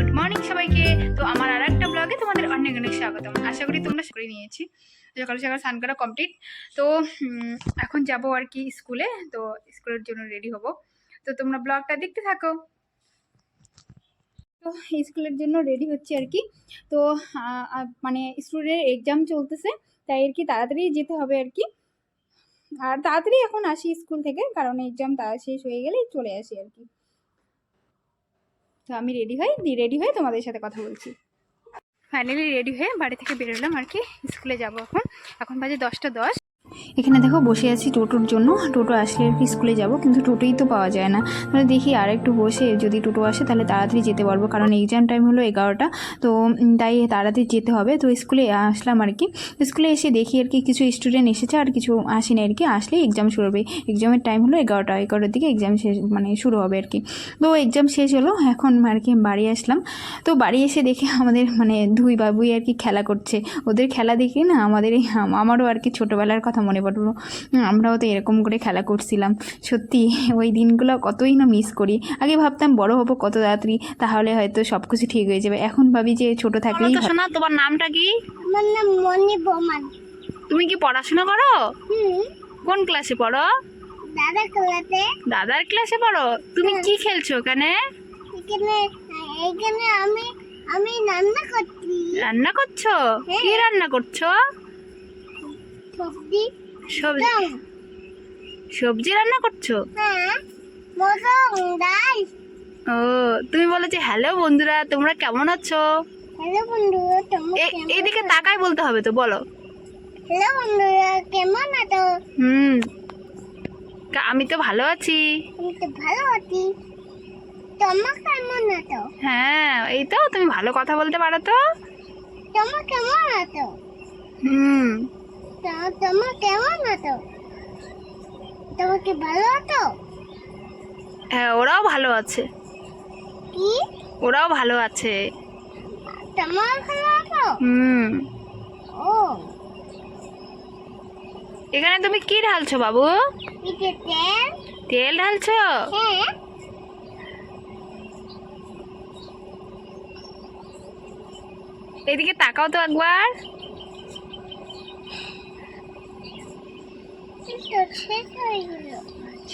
Good morning সবাইকে। তো আমার আর একটা ব্লগে তোমাদের অনেক অনেক স্বাগতম। আশা করি তোমরা করে নিয়েছি। সকাল সকাল স্নান করা কমপ্লিট তো এখন যাব আর কি স্কুলে তো স্কুলের জন্য রেডি হব। তো তোমরা ব্লগটা দেখতে থাকো। তো স্কুলের জন্য রেডি হচ্ছে আর কি। তো মানে স্টুডেন্টের এক্সাম চলতেছে। তাই আর কি তাড়াতাড়ি যেতে হবে আর কি। আর তাড়াতাড়ি এখন আসি স্কুল থেকে। কারণ এক্সাম তারা শেষ হয়ে গেলেই চলে আসি আর কি। তো আমি রেডি হই রেডি হয়ে তোমাদের সাথে কথা বলছি। ফাইনালি রেডি হয়ে বাড়ি থেকে বেরোলাম আর কি, স্কুলে যাব এখন। এখন বাজে দশটা দশ। এখানে দেখো বসে আছি টোটোর জন্য। টোটো আসলে আর কি স্কুলে যাব, কিন্তু টোটোই তো পাওয়া যায় না। তাহলে দেখি আর একটু বসে যদি টোটো আসে তাহলে তাড়াতাড়ি যেতে পারব, কারণ এক্সাম টাইম হলো এগারোটা। তো তাই তাড়াতাড়ি যেতে হবে। তো স্কুলে আসলাম আর কি। স্কুলে এসে দেখি আর কি কিছু স্টুডেন্ট এসেছে আর কিছু আসেনি আর কি। আসলে এক্সাম শুরু হবে। এক্সামের টাইম হলো এগারোটা, এগারোটার দিকে এক্সাম শেষ মানে শুরু হবে আর কি। তো এক্সাম শেষ হলো, এখন আর কি বাড়ি আসলাম। তো বাড়ি এসে দেখে আমাদের মানে দুই বাবুই আর কি খেলা করছে। ওদের খেলা দেখে না আমাদের, আমারও আর কি ছোটোবেলার কথা মনে পড়ল উম, আমরাও তো এরকম করে খেলা করছিলাম। সত্যি ওই দিনগুলো কতই না মিস করি। আগে ভাবতাম বড় হব কত তাড়াতাড়ি তাহলে হয়তো সব কিছু ঠিক হয়ে যাবে। এখন ভাবি যে ছোট থাকলেই শোনা তোমার নামটা কি? আমার নাম মনি বোমান। তুমি কি পড়াশোনা করো? কোন ক্লাসে পড়ো? দাদা খেলাতে দাদার ক্লাসে পড়ো? তুমি কি খেলছো ওখানে এখানে এখানে আমি আমি রান্না করছি। রান্না করছ? কি রান্না করছ? সবজি? সবজি। সবজি রান্না করছ? হ্যাঁ ও তুমি বলো যে হ্যালো বন্ধুরা তোমরা কেমন আছো? হ্যালো বন্ধু তোমরা এ- কেমন এদিকে তাকাই বলতে হবে তো বলো। হ্যালো বন্ধুরা কেমন আছো? হুম। আমি তো ভালো আছি। আমি তো ভালো আছি। তোমরা কেমন আছো? হ্যাঁ এই তো তুমি ভালো কথা বলতে পারো তো। তোমরা কেমন আছো? হুম। তোমরা কেমন আছো তোমরা কি ভালো আছো হ্যাঁ ওরাও ভালো আছে। কি? ওরাও ভালো আছে। তোমরা ভালো আছো হুম। ও। এখানে তুমি কি ঢালছো বাবু? তেল। তেল ঢালছো? হ্যাঁ। এদিকে তাকাও তো একবার তেল তো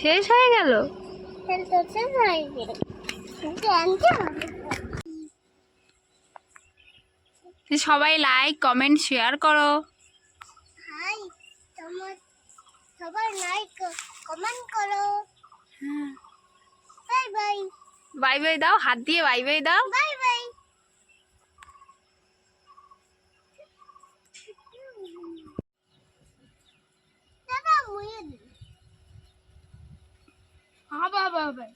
শেষ হয়ে গেল? সবাই লাইক কমেন্ট শেয়ার করো। হাই সবাই লাইক কমেন্ট করো। বাই বাই বাই বাই দাও হাত দিয়ে বাই বাই দাও। বাই হবে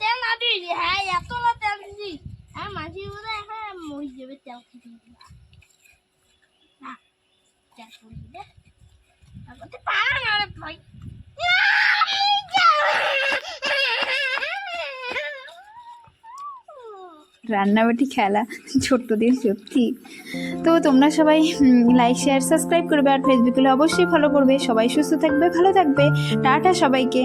তেল না দিই হ্যাঁ এত না তেল দিই হ্যাঁ মাঝি বোধ হ্যাঁ মরে যাবে তেল খেতে না যাবে পারা না ভাই রান্নাবাটি খেলা, ছোট্ট দিন সত্যি। তো তোমরা সবাই লাইক শেয়ার সাবস্ক্রাইব করবে আর ফেসবুকে অবশ্যই ফলো করবে। সবাই সুস্থ থাকবে, ভালো থাকবে। টাটা সবাইকে।